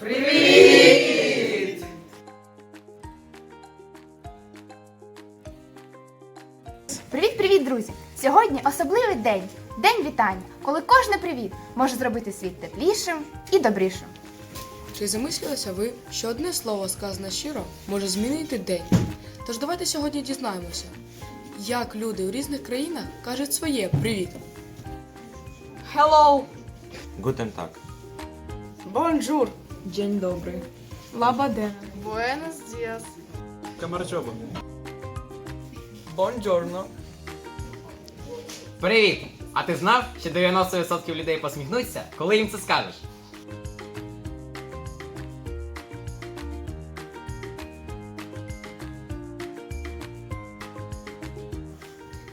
Привіт! Привіт-привіт, друзі! Сьогодні особливий день день вітання, коли кожне привіт може зробити світ теплішим і добрішим. Чи замислилися ви, що одне слово сказане щиро може змінити день? Тож давайте сьогодні дізнаємося, як люди у різних країнах кажуть своє привіт. Hello! Гутен так. Бонжур! День добрий. Лабаден. Buenos dias! Камарчоба. Buongiorno! Привіт! А ти знав, що 90% людей посміхнуться, коли їм це скажеш?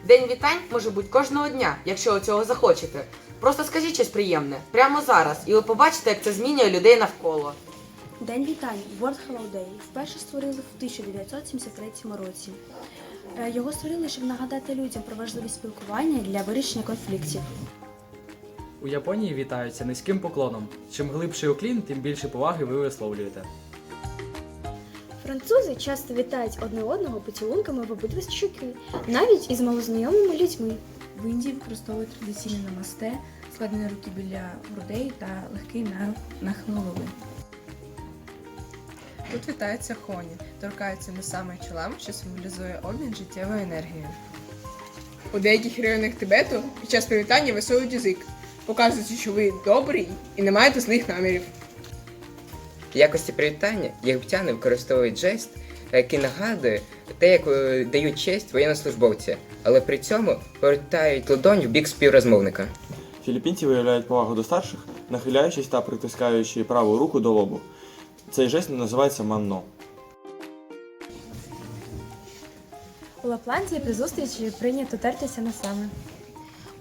День вітань може бути кожного дня, якщо ви цього захочете. Просто скажіть щось приємне прямо зараз, і ви побачите, як це змінює людей навколо. День вітань World Hello Day вперше створили в 1973 році. Е, Його створили, щоб нагадати людям про важливість спілкування для вирішення конфліктів. У Японії вітаються низьким поклоном. Чим глибший уклін, тим більше поваги ви висловлюєте. Французи часто вітають одне одного поцілунками в обидві щоки, навіть із малознайомими людьми. В Індії використовують традиційне намасте, складені руки біля грудей та легкий на- нахил голови. Тут вітаються хоні, торкаються носами і чолами, що символізує обмін життєвою енергією. У деяких районах Тибету під час привітання висовують язик, показуючи, що ви добрий і не маєте злих намірів. В якості привітання єгиптяни використовують жест, який нагадує те, як дають честь воєннослужбовці, але при цьому повертають ладонь в бік співрозмовника. Філіппінці виявляють повагу до старших, нахиляючись та притискаючи праву руку до лобу. Цей жест називається манно. У Лапландії при зустрічі прийнято тертися носами.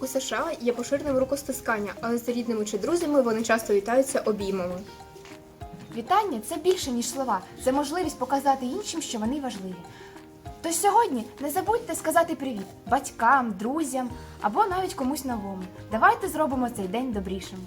У США є поширеним рукостискання, але з рідними чи друзями вони часто вітаються обіймами. Вітання це більше, ніж слова, це можливість показати іншим, що вони важливі. Тож сьогодні не забудьте сказати привіт батькам, друзям або навіть комусь новому. Давайте зробимо цей день добрішим.